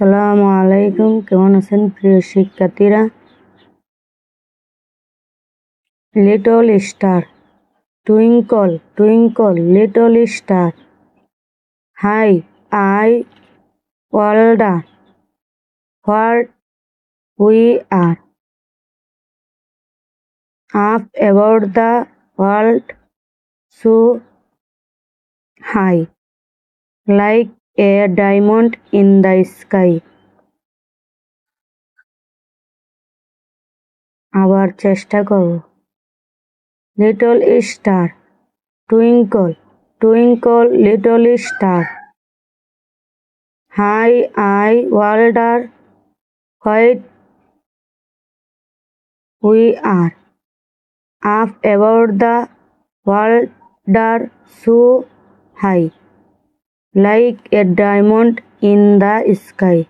সালামু আলাইকুম কেমন আছেন প্রিয় শিক্ষার্থীরা little star twinkle twinkle little star high I wonder what we are up about the world so high like a diamond in the sky আবার চেষ্টা করব little star twinkle twinkle little star how I wonder what we are up above the world so high like a diamond in the sky